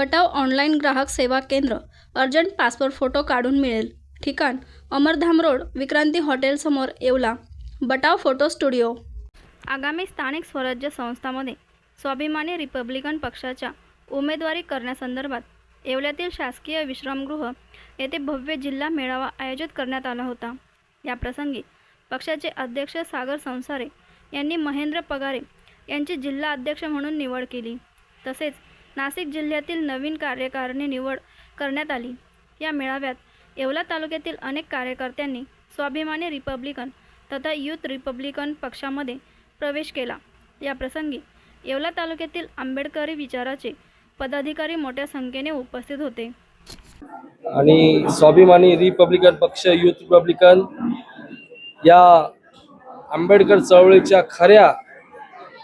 बटाव online ग्राहक सेवा केंद्र अर्जंट पासपोर्ट फोटो काढून मिळेल. ठिकाण अमरधाम रोड विक्रांती हॉटेलसमोर येवला. Batav photo studio. आगामी स्थानिक स्वराज्य संस्थामध्ये स्वाभिमानी रिपब्लिकन पक्षाच्या उमेदवारी करण्यासंदर्भात येवल्यातील शासकीय विश्रामगृह येथे भव्य जिल्हा मेळावा आयोजित करण्यात आला होता. याप्रसंगी पक्षाचे अध्यक्ष सागर संसारे यांनी महेंद्र पगारे यांची जिल्हा अध्यक्ष म्हणून निवड केली. तसेच नाशिक जिल्ह्यातील नवीन कार्यकारिणी निवड करण्यात आली. या मेळाव्यात येवला तालुक्यातील अनेक कार्यकर्त्यांनी स्वाभिमानी रिपब्लिकन तथा युथ रिपब्लिकन पक्षामध्ये प्रवेश केला. या प्रसंगी येवला तालुक्यातील आंबेडकरी विचाराचे पदाधिकारी मोठ्या संख्येने उपस्थित होते. आणि स्वाभिमानी रिपब्लिकन पक्ष युथ रिपब्लिकन या आंबेडकर चळवळीच्या खऱ्या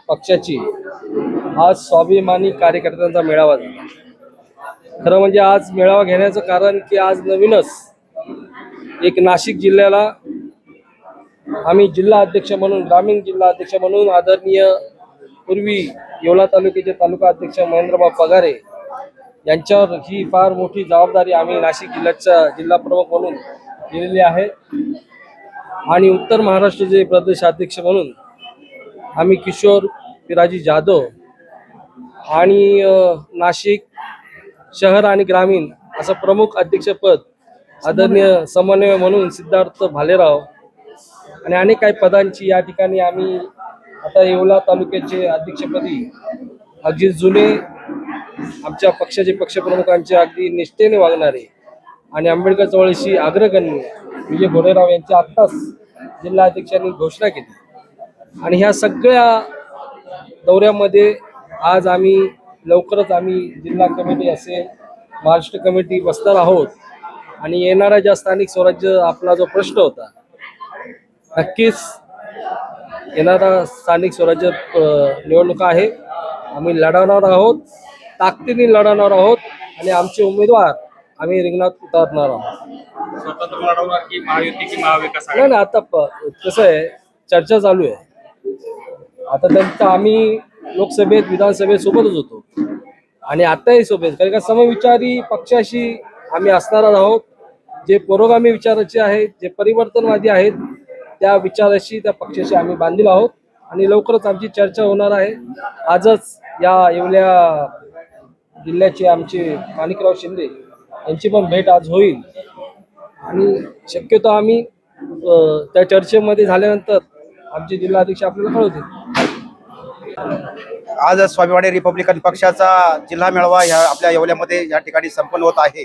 पक्षाची आज स्वाभिमानी कार्यकर्त्यांचा मेळावा झाला. खरं म्हणजे आज मेळावा घेण्याचं कारण की आज नवीनच एक नाशिक जिल्ह्याला आम्ही जिल्हा अध्यक्ष म्हणून ग्रामीण जिल्हा अध्यक्ष म्हणून आदरणीय पूर्वी येवला तालुक्याचे तालुका अध्यक्ष महेंद्रबाब पगारे यांच्यावर ही फार मोठी जबाबदारी आम्ही नाशिक जिल्ह्याच्या जिल्हा प्रमुख म्हणून दिलेली आहे. आणि उत्तर महाराष्ट्राचे प्रदेशाध्यक्ष म्हणून आम्ही किशोर पिराजी जाधव आणि नाशिक शहर आणि ग्रामीण असं प्रमुख अध्यक्षपद आदरणीय समन्वय म्हणून सिद्धार्थ भालेराव आणि अनेक काही पदांची या ठिकाणी आम्ही आता येवला तालुक्याचे अध्यक्षपदी अगदी जुने आमच्या पक्षाचे पक्षप्रमुखांचे अगदी निष्ठेने वागणारे आणि आंबेडकर चळवळीशी अग्रगण्य विजय घोडेराव यांच्या आत्ताच जिल्हा अध्यक्षांनी घोषणा केली. आणि ह्या सगळ्या दौऱ्यामध्ये आज आम्ही लवकरच आम्ही जिल्हा कमिटी असेल महाराष्ट्र कमिटी बसणार आहोत आणि येणारा ज्या स्थानिक स्वराज्य आपला जो प्रश्न होता नक्कीच येणारा स्थानिक स्वराज्य निवडणुका आहे. आम्ही लढवणार आहोत ताकदीने लढवणार आहोत आणि आमचे उमेदवार आम्ही रिंगणात उतरणार आहोत. नाही ना आता कसं आहे चर्चा चालू आहे. आता त्यांचं आम्ही लोकसभेत विधानसभेत सोबतच होतो. आणि आताही सोबत कारण का समविचारी पक्षाशी आम्ही असणार आहोत. जे पुरोगामी विचाराचे आहेत जे परिवर्तनवादी आहेत त्या विचाराशी त्या पक्षाशी आम्ही बांधील आहोत. आणि लवकरच आमची चर्चा होणार आहे. आजच या येवल्या जिल्ह्याचे आमचे माणिकराव शिंदे यांची पण भेट आज होईल. आणि शक्यतो आम्ही त्या चर्चेमध्ये झाल्यानंतर आमचे जिल्हाध्यक्ष आपल्याला कळवतील. आज स्वाभिमानी रिपब्लिकन पक्षाचा जिल्हा मेळावा ह्या आपल्या येवल्यामध्ये या ठिकाणी संपन्न होत आहे.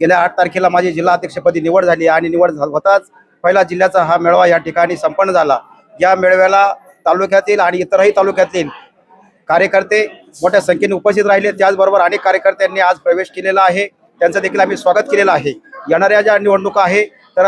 गेल्या आठ तारखेला माझी जिल्हा अध्यक्षपदी निवड झाली आणि निवड होताच पहिला जिल्ह्याचा हा मेळावा या ठिकाणी संपन्न झाला. या मेळाव्याला तालुक्यातील आणि इतरही तालुक्यातील कार्यकर्ते मोठ्या संख्येने उपस्थित राहिले. त्याचबरोबर अनेक कार्यकर्त्यांनी आज प्रवेश केलेला आहे. त्यांचं देखील आम्ही स्वागत केलेलं आहे. येणाऱ्या ज्या निवडणुका आहे तर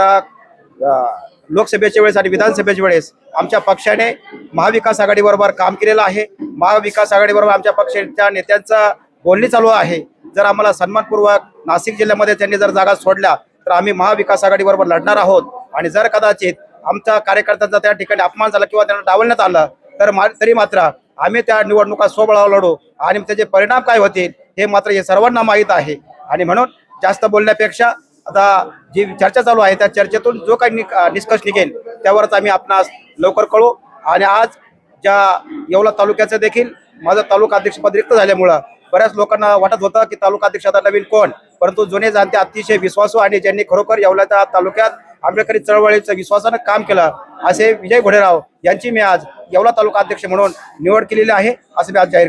लोकसभेच्या वेळेस आणि विधानसभेच्या वेळेस आमच्या पक्षाने महाविकास आघाडीबरोबर काम केलेलं आहे. महाविकास आघाडीबरोबर आमच्या पक्षाच्या नेत्यांचा बोलणी चालू आहे. जर आम्हाला सन्मानपूर्वक नाशिक जिल्ह्यामध्ये त्यांनी जर जागा सोडल्या तर आम्ही महाविकास आघाडीबरोबर लढणार आहोत. आणि जर कदाचित आमच्या कार्यकर्त्यांचा त्या ठिकाणी अपमान झाला किंवा त्यांना डावलण्यात आलं तर मा तरी मात्र आम्ही त्या निवडणुका सोबळावर लढू आणि त्याचे परिणाम काय होतील हे मात्र हे सर्वांना माहीत आहे. आणि म्हणून जास्त बोलण्यापेक्षा आता जी चर्चा चालू आहे त्या चर्चेतून जो काही निष्कर्ष निघेल त्यावरच आम्ही आपणास लवकर कळू. आणि आज ज्या येवला तालुक्याचं देखील माझं तालुका अध्यक्षपद रिक्त झाल्यामुळं बऱ्याच लोकांना वाटत होतं की तालुका अध्यक्ष आता नवीन कोण? परंतु जुने जाणते अतिशय विश्वासू आणि ज्यांनी खरोखर येवल्याच्या तालुक्यात आंबेडकरी चळवळीचं विश्वासानं काम केलं असे विजय घोडेराव यांची मी आज येवला तालुका अध्यक्ष म्हणून निवड केलेली आहे असं मी आज जाहीर